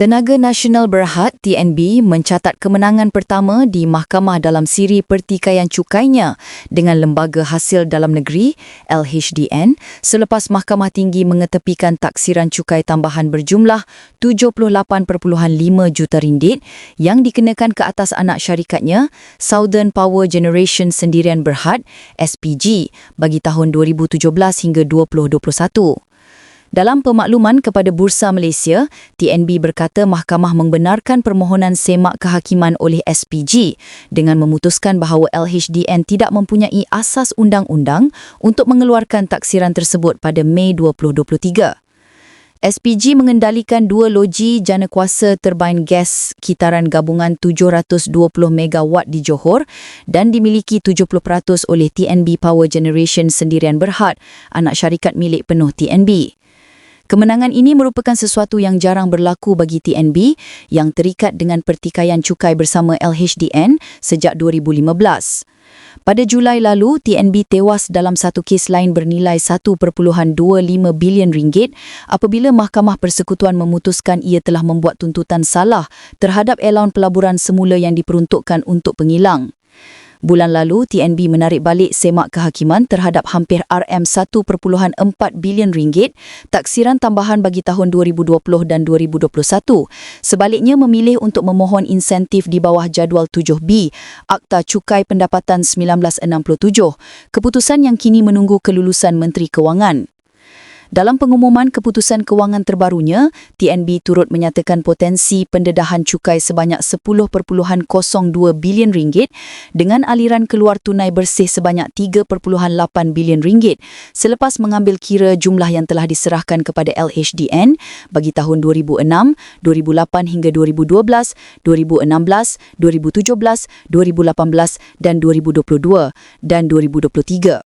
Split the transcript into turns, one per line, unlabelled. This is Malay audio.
Tenaga Nasional Berhad TNB mencatat kemenangan pertama di mahkamah dalam siri pertikaian cukainya dengan Lembaga Hasil Dalam Negeri LHDN selepas Mahkamah Tinggi mengetepikan taksiran cukai tambahan berjumlah 78.5 juta ringgit yang dikenakan ke atas anak syarikatnya Southern Power Generation Sendirian Berhad SPG bagi tahun 2017 hingga 2021. Dalam pemakluman kepada Bursa Malaysia, TNB berkata mahkamah membenarkan permohonan semak kehakiman oleh SPG dengan memutuskan bahawa LHDN tidak mempunyai asas undang-undang untuk mengeluarkan taksiran tersebut pada Mei 2023. SPG mengendalikan dua loji jana kuasa turbin gas kitaran gabungan 720 megawatt di Johor dan dimiliki 70% oleh TNB Power Generation Sendirian Berhad, anak syarikat milik penuh TNB. Kemenangan ini merupakan sesuatu yang jarang berlaku bagi TNB yang terikat dengan pertikaian cukai bersama LHDN sejak 2015. Pada Julai lalu, TNB tewas dalam satu kes lain bernilai 1.25 bilion ringgit apabila Mahkamah Persekutuan memutuskan ia telah membuat tuntutan salah terhadap elaun pelaburan semula yang diperuntukkan untuk pengilang. Bulan lalu, TNB menarik balik semak kehakiman terhadap hampir RM1.4 bilion ringgit taksiran tambahan bagi tahun 2020 dan 2021. Sebaliknya memilih untuk memohon insentif di bawah jadual 7B Akta Cukai Pendapatan 1967, keputusan yang kini menunggu kelulusan Menteri Kewangan. Dalam pengumuman keputusan kewangan terbarunya, TNB turut menyatakan potensi pendedahan cukai sebanyak 10.02 bilion ringgit dengan aliran keluar tunai bersih sebanyak 3.8 bilion ringgit selepas mengambil kira jumlah yang telah diserahkan kepada LHDN bagi tahun 2006, 2008 hingga 2012, 2016, 2017, 2018 dan 2022 dan 2023.